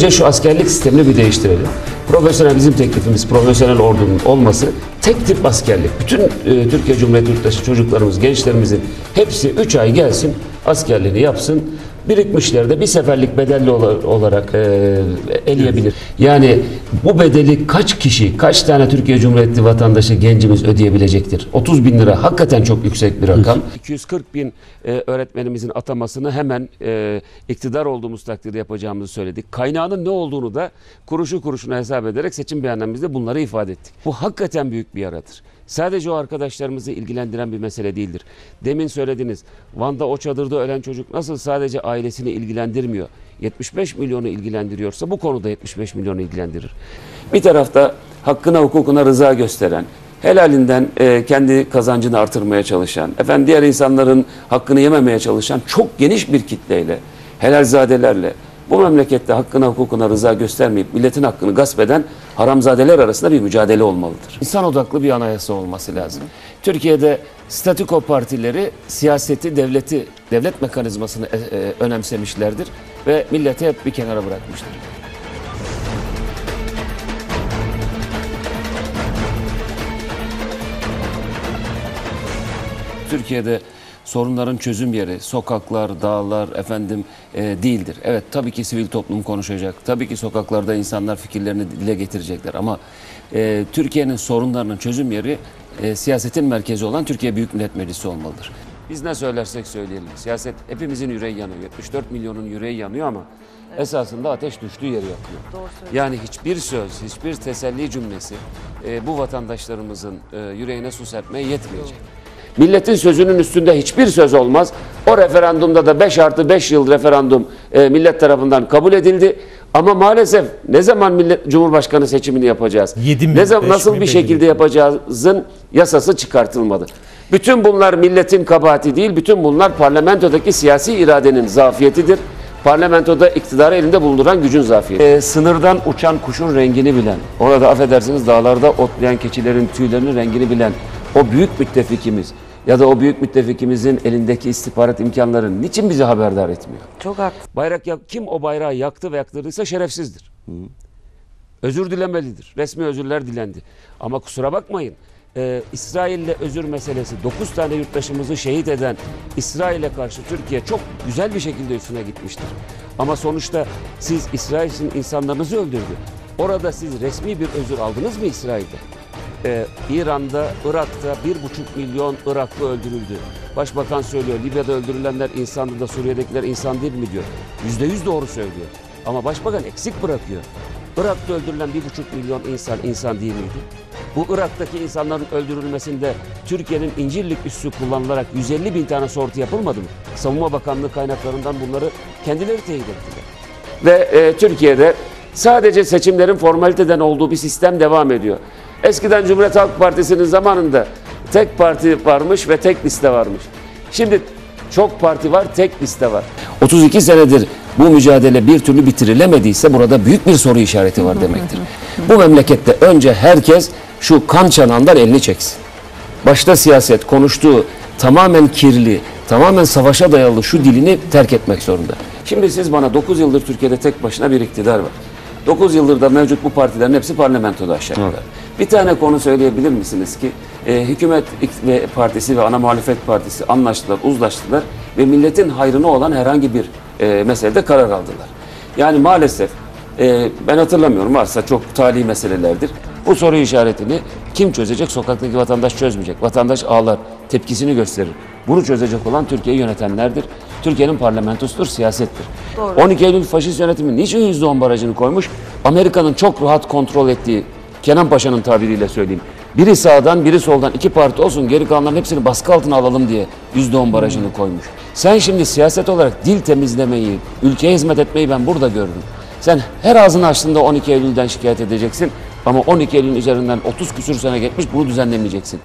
Önce şu askerlik sistemini bir değiştirelim. Profesyonel bizim teklifimiz profesyonel ordunun olması tek tip askerlik. Bütün e, Türkiye Cumhuriyeti yurttaşı çocuklarımız, gençlerimizin hepsi 3 ay gelsin askerliğini yapsın. Birikmişler de bir seferlik bedelli ola- olarak e, eleyebilir. Yani bu bedeli kaç kişi, kaç tane Türkiye Cumhuriyeti vatandaşı gencimiz ödeyebilecektir? 30 bin lira hakikaten çok yüksek bir rakam. 240 bin e, öğretmenimizin atamasını hemen e, iktidar olduğumuz takdirde yapacağımızı söyledik. Kaynağının ne olduğunu da kuruşu kuruşuna hesap ederek seçim beyannamemizde bunları ifade ettik. Bu hakikaten büyük bir yaradır. Sadece o arkadaşlarımızı ilgilendiren bir mesele değildir. Demin söylediniz. Van'da o çadırda ölen çocuk nasıl sadece ailesini ilgilendirmiyor. 75 milyonu ilgilendiriyorsa bu konuda 75 milyonu ilgilendirir. Bir tarafta hakkına hukukuna rıza gösteren, helalinden e, kendi kazancını artırmaya çalışan, efendim diğer insanların hakkını yememeye çalışan çok geniş bir kitleyle, helalzadelerle bu memlekette hakkına hukukuna rıza göstermeyip milletin hakkını gasp eden haramzadeler arasında bir mücadele olmalıdır. İnsan odaklı bir anayasa olması lazım. Türkiye'de statiko partileri siyaseti, devleti, devlet mekanizmasını e, e, önemsemişlerdir ve milleti hep bir kenara bırakmıştır. Türkiye'de sorunların çözüm yeri sokaklar, dağlar efendim e, değildir. Evet tabii ki sivil toplum konuşacak. Tabii ki sokaklarda insanlar fikirlerini dile getirecekler ama e, Türkiye'nin sorunlarının çözüm yeri e, siyasetin merkezi olan Türkiye Büyük Millet Meclisi olmalıdır. Biz ne söylersek söyleyelim. Siyaset hepimizin yüreği yanıyor. 74 milyonun yüreği yanıyor ama esasında ateş düştüğü yeri yakıyor. Yani hiçbir söz, hiçbir teselli cümlesi e, bu vatandaşlarımızın e, yüreğine su serpmeye yetmeyecek. Milletin sözünün üstünde hiçbir söz olmaz. O referandumda da 5 artı 5 yıl referandum e, millet tarafından kabul edildi. Ama maalesef ne zaman millet Cumhurbaşkanı seçimini yapacağız? Yedi mi, ne zaman nasıl mi bir şekilde değil. yapacağızın yasası çıkartılmadı. Bütün bunlar milletin kabahati değil, bütün bunlar parlamentodaki siyasi iradenin zafiyetidir. Parlamentoda iktidarı elinde bulunduran gücün zafiyeti. Ee, sınırdan uçan kuşun rengini bilen, orada affedersiniz dağlarda otlayan keçilerin tüylerinin rengini bilen o büyük müttefikimiz ya da o büyük müttefikimizin elindeki istihbarat imkanları niçin bizi haberdar etmiyor? Çok haklı. Bayrak yak, kim o bayrağı yaktı ve yaktırdıysa şerefsizdir. Özür dilemelidir. Resmi özürler dilendi. Ama kusura bakmayın. e, İsrail'le özür meselesi 9 tane yurttaşımızı şehit eden İsrail'e karşı Türkiye çok güzel bir şekilde üstüne gitmiştir. Ama sonuçta siz İsrail'in insanlarınızı öldürdü. Orada siz resmi bir özür aldınız mı İsrail'de? Ee, İran'da, Irak'ta bir buçuk milyon Iraklı öldürüldü. Başbakan söylüyor, Libya'da öldürülenler insandı da Suriye'dekiler insan değil mi diyor. Yüzde yüz doğru söylüyor. Ama başbakan eksik bırakıyor. Irak'ta öldürülen bir buçuk milyon insan insan değil miydi? Bu Irak'taki insanların öldürülmesinde Türkiye'nin İncirlik üssü kullanılarak 150 bin tane sortu yapılmadı mı? Savunma Bakanlığı kaynaklarından bunları kendileri teyit ettiler. Ve e, Türkiye'de sadece seçimlerin formaliteden olduğu bir sistem devam ediyor. Eskiden Cumhuriyet Halk Partisi'nin zamanında tek parti varmış ve tek liste varmış. Şimdi çok parti var, tek liste var. 32 senedir bu mücadele bir türlü bitirilemediyse burada büyük bir soru işareti var demektir. Bu memlekette önce herkes şu kan çanağından elini çeksin. Başta siyaset konuştuğu tamamen kirli, tamamen savaşa dayalı şu dilini terk etmek zorunda. Şimdi siz bana 9 yıldır Türkiye'de tek başına bir iktidar var. 9 yıldır da mevcut bu partilerin hepsi parlamentoda aşağı yukarı. Bir tane konu söyleyebilir misiniz ki e, hükümet ve partisi ve ana muhalefet partisi anlaştılar, uzlaştılar ve milletin hayrına olan herhangi bir e, meselede karar aldılar. Yani maalesef e, ben hatırlamıyorum varsa çok tali meselelerdir. Bu soru işaretini kim çözecek? Sokaktaki vatandaş çözmeyecek. Vatandaş ağlar, tepkisini gösterir. Bunu çözecek olan Türkiye'yi yönetenlerdir. Türkiye'nin parlamentosudur, siyasettir. 12 Eylül faşist yönetimi niçin %10 barajını koymuş? Amerika'nın çok rahat kontrol ettiği, Kenan Paşa'nın tabiriyle söyleyeyim. Biri sağdan, biri soldan iki parti olsun, geri kalanların hepsini baskı altına alalım diye %10 barajını koymuş. Sen şimdi siyaset olarak dil temizlemeyi, ülkeye hizmet etmeyi ben burada görürüm. Sen her ağzını açtığında 12 Eylül'den şikayet edeceksin ama 12 Eylül'ün üzerinden 30 küsür sene geçmiş bunu düzenlemeyeceksin.